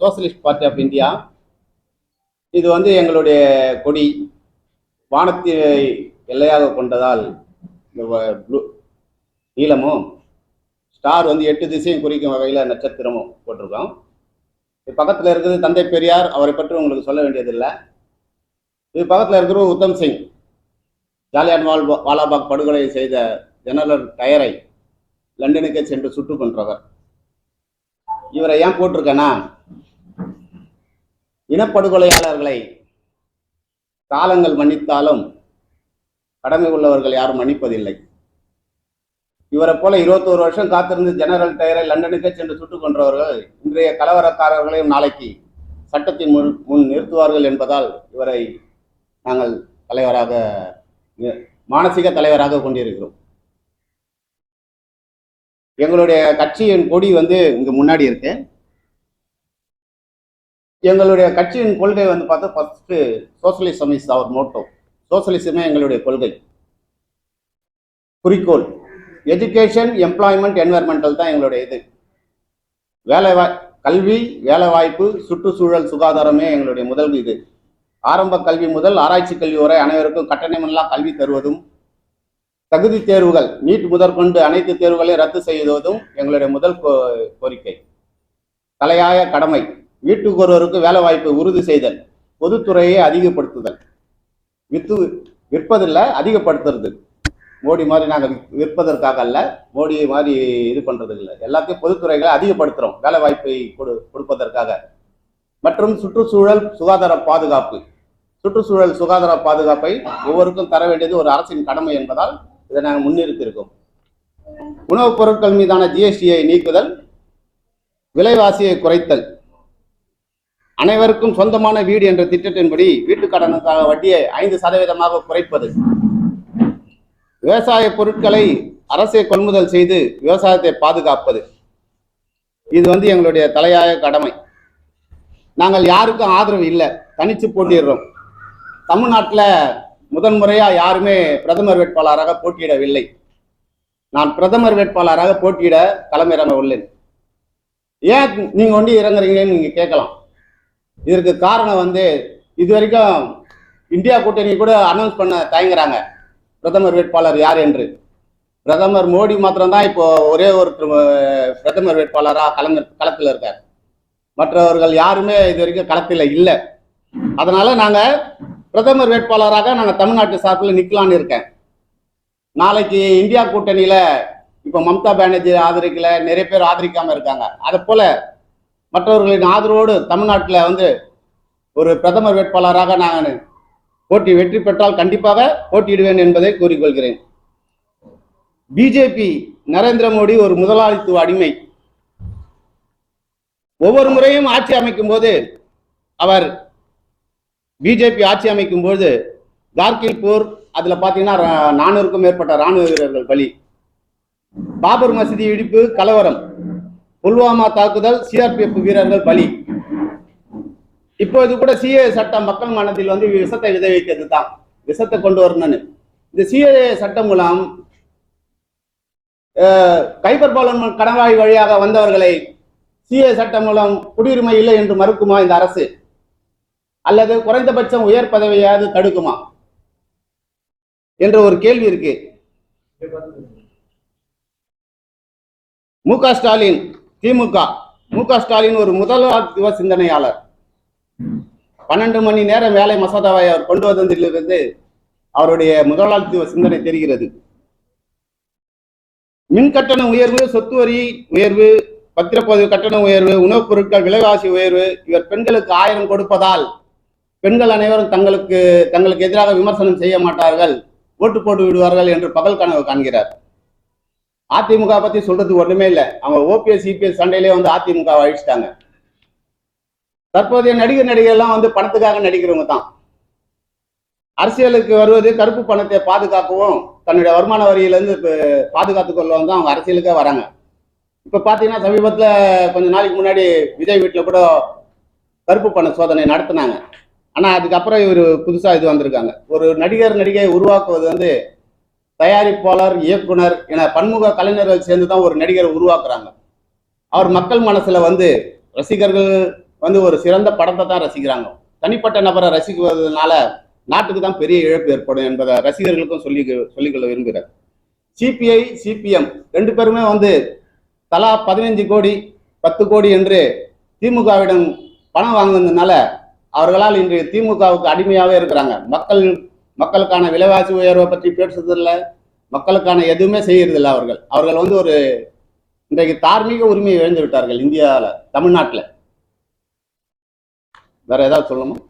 Socialist party of India. இது வந்து எங்களுடைய கொடி. வானத்தை எல்லையாக கொண்டதால் இந்த ப்ளூ நீலமும் ஸ்டார் வந்து எட்டு திசையும் குறிக்கும் வகையில் நட்சத்திரமும் போட்டிருக்கோம். இது பக்கத்தில் இருக்கிறது தந்தை பெரியார். அவரை பற்றி உங்களுக்கு சொல்ல வேண்டியதில்லை. இது பக்கத்தில் இருக்கிற உத்தம் சிங். ஜாலியான் வால் வாலாபாக் படுகொலை செய்த ஜெனரல் டயரை லண்டனுக்கே சென்று சுட்டு கொன்றவர். இவரை ஏன் போட்டிருக்கேன்னா இனப்படுகொலையாளர்களை காலங்கள் மன்னித்தாலும் கடமை உள்ளவர்கள் யாரும் மன்னிப்பதில்லை. இவரை போல இருபத்தோரு வருஷம் காத்திருந்து ஜெனரல் டயரை லண்டனுக்கே சென்று சுட்டுக் கொன்றவர்கள் இன்றைய கலவரக்காரர்களையும் நாளைக்கு சட்டத்தின் முன் முன் நிறுத்துவார்கள் என்பதால் இவரை நாங்கள் தலைவராக மானசீக தலைவராக கொண்டிருக்கிறோம். எங்களுடைய கட்சியின் கொடி வந்து இங்கு முன்னாடி இருக்கு. எங்களுடைய கட்சியின் கொள்கை வந்து பார்த்தா first socialism is our motto சோசியலிசமே எங்களுடைய கொள்கை. குறிக்கோள். எஜுகேஷன் எம்ப்ளாய்மெண்ட் என்வரன்மெண்டல் தான் எங்களுடைய இது. வேலை வாய் கல்வி வேலை வாய்ப்பு சுற்றுச்சூழல் சுகாதாரமே எங்களுடைய முதல் இது. ஆரம்ப கல்வி முதல் ஆராய்ச்சி கல்வி வரை அனைவருக்கும் கட்டணமில்லா கல்வி தருவதும் தகுதி தேர்வுகள் நீட் முதற்கொண்டு அனைத்து தேர்வுகளையும் ரத்து செய்வதும் எங்களுடைய முதல் கோ- கோரிக்கை. தலையாய கடமை. வீட்டுக்கு ஒருவருக்கு வேலை வாய்ப்பை உறுதி செய்தல் பொதுத்துறையை அதிகப்படுத்துதல். வித்து விற்பதில்லை அதிகப்படுத்துறது. மோடி மாதிரி நாங்கள் விற்பதற்காக அல்ல மோடி மாதிரி இது பண்ணுறது இல்லை எல்லாத்தையும் பொதுத்துறைகளை அதிகப்படுத்துகிறோம் வேலை வாய்ப்பை கொடு கொடுப்பதற்காக. மற்றும் சுற்றுச்சூழல் சுகாதார பாதுகாப்பு. சுற்றுச்சூழல் சுகாதார பாதுகாப்பை ஒவ்வொருக்கும் தர வேண்டியது ஒரு அரசின் கடமை என்பதால் இதை நாங்கள் முன்னிறுத்தியிருக்கோம். உணவுப் பொருட்கள் மீதான ஜிஎஸ்டியை நீக்குதல் விலைவாசியை குறைத்தல். அனைவருக்கும் சொந்தமான வீடு என்ற திட்டத்தின்படி வீட்டுக் கடனுக்காக வட்டியை ஐந்து சதவீதமாக குறைப்பது. விவசாய பொருட்களை அரசே கொள்முதல் செய்து விவசாயத்தை பாதுகாப்பது. இது வந்து எங்களுடைய தலையாய கடமை. நாங்கள் யாருக்கும் ஆதரவு இல்லை. தனிச்சு போட்டிடுறோம். தமிழ்நாட்டில் முதன்முறையாக யாருமே பிரதமர் வேட்பாளராக போட்டியிடவில்லை. நான் பிரதமர் வேட்பாளராக போட்டியிட களமிறங்க உள்ளேன். ஏன் நீங்கள் ஒண்டி இறங்குறீங்கன்னு நீங்கள் கேட்கலாம். இதற்கு காரணம் வந்து இது வரைக்கும் இந்தியா கூட்டணி கூட அனௌன்ஸ் பண்ண தயங்குறாங்க. பிரதமர் வேட்பாளர் யார் என்று. பிரதமர் மோடி மாத்திரம்தான் இப்போ ஒரே ஒரு பிரதமர் வேட்பாளராக கலந்து களத்தில் இருக்கார். மற்றவர்கள் யாருமே இது வரைக்கும் களத்தில் இல்லை. அதனால நாங்கள் பிரதமர் வேட்பாளராக நாங்கள் தமிழ்நாட்டு சார்பில் நிற்கலான்னு இருக்கேன். நாளைக்கு இந்தியா கூட்டணியில் இப்போ மம்தா பானர்ஜி ஆதரிக்கல நிறைய பேர் ஆதரிக்காமல் இருக்காங்க. அதை போல மற்றவர்களின் ஆதரவோடு தமிழ்நாட்டில் வந்து ஒரு பிரதமர் வேட்பாளராக நான் போட்டி வெற்றி பெற்றால் கண்டிப்பாக போட்டியிடுவேன் என்பதை கூறிக்கொள்கிறேன். பிஜேபி நரேந்திர மோடி ஒரு முதலாளித்துவ அடிமை. ஒவ்வொரு முறையும் ஆட்சி அமைக்கும் போது அவர் பிஜேபி ஆட்சி அமைக்கும் போது கார்கில் போர் அதுல பாத்தீங்கன்னா நானூறுக்கும் மேற்பட்ட ராணுவ வீரர்கள் பலி. பாபர் மசூதி இடிப்பு கலவரம். புல்வாமா தாக்குதல் சிஆர்பிஎஃப் வீரர்கள் பலி. இப்போது கூட சிஏ சட்டம் மக்கள் மனதில் வந்து விஷத்தை விதை வைக்கிறது தான் விஷத்தை கொண்டு வரணும்னு. இந்த சிஏ சட்டம் மூலம் கைபர் பாலன் கணவாய் வழியாக வந்தவர்களை சிஏ சட்டம் மூலம் குடியுரிமை இல்லை என்று மறுக்குமா இந்த அரசு? அல்லது குறைந்தபட்சம் உயர் பதவியாவது தடுக்குமா? என்ற ஒரு கேள்வி இருக்கு. மு க ஸ்டாலின் திமுக மு க ஸ்டாலின் ஒரு முதலாளித்துவ சிந்தனையாளர். பன்னெண்டு மணி நேரம் வேலை மசோதாவை அவர் கொண்டு வந்ததிலிருந்து அவருடைய முதலாளித்துவ சிந்தனை தெரிகிறது. மின் கட்டண உயர்வு சொத்து வரி உயர்வு பத்திரப்பதிவு கட்டண உயர்வு உணவுப் பொருட்கள் விலைவாசி உயர்வு இவர் பெண்களுக்கு ஆயிரம் கொடுப்பதால் பெண்கள் அனைவரும் தங்களுக்கு தங்களுக்கு எதிராக விமர்சனம் செய்ய மாட்டார்கள் ஓட்டு போட்டு விடுவார்கள் என்று பகல் கனவு காண்கிறார். அதிமுக பத்தி சொல்றது ஒண்ணுமே இல்லை. அவங்க ஓபிஎஸ் சிபிஎஸ் சண்டையிலே வந்து அதிமுக அழிச்சிட்டாங்க. தற்போதைய நடிகர் நடிகர்லாம் வந்து பணத்துக்காக நடிக்கிறவங்க தான். அரசியலுக்கு வருவது கருப்பு பணத்தை பாதுகாக்கவும் தன்னுடைய வருமான வரியிலிருந்து இப்ப பாதுகாத்துக் கொள்ளவும் தான் அவங்க அரசியலுக்கே வராங்க. இப்ப பாத்தீங்கன்னா சமீபத்துல கொஞ்ச நாளைக்கு முன்னாடி விஜய் வீட்டுல கூட கருப்பு பண சோதனை நடத்தினாங்க. ஆனா அதுக்கப்புறம் இவர் புதுசா இது வந்திருக்காங்க. ஒரு நடிகர் நடிகை உருவாக்குவது வந்து தயாரிப்பாளர் இயக்குனர் என பன்முக கலைஞர்கள் சேர்ந்து தான் ஒரு நடிகரை உருவாக்குறாங்க. அவர் மக்கள் மனசுல வந்து ரசிகர்கள் வந்து ஒரு சிறந்த படத்தை தான் ரசிக்கிறாங்க. தனிப்பட்ட நபரை ரசிக்குவதனால நாட்டுக்கு தான் பெரிய இழப்பு ஏற்படும் என்பதை ரசிகர்களுக்கும் சொல்லி சொல்லிக்கொள்ள விரும்புகிறார். சிபிஐ சிபிஎம் ரெண்டு பேருமே வந்து தலா பதினஞ்சு கோடி பத்து கோடி என்று திமுகவிடம் பணம் வாங்குனதுனால அவர்களால் இன்று திமுகவுக்கு அடிமையாகவே இருக்கிறாங்க. மக்கள் மக்களுக்கான விலைவாசி உயர்வை பற்றி பேசுறதில்ல. மக்களுக்கான எதுவுமே செய்யறதில்ல அவர்கள். அவர்கள் வந்து ஒரு இன்றைக்கு தார்மீக உரிமையை இழந்து விட்டார்கள் இந்தியாவில் தமிழ்நாட்டில். வேற ஏதாவது சொல்லணும்?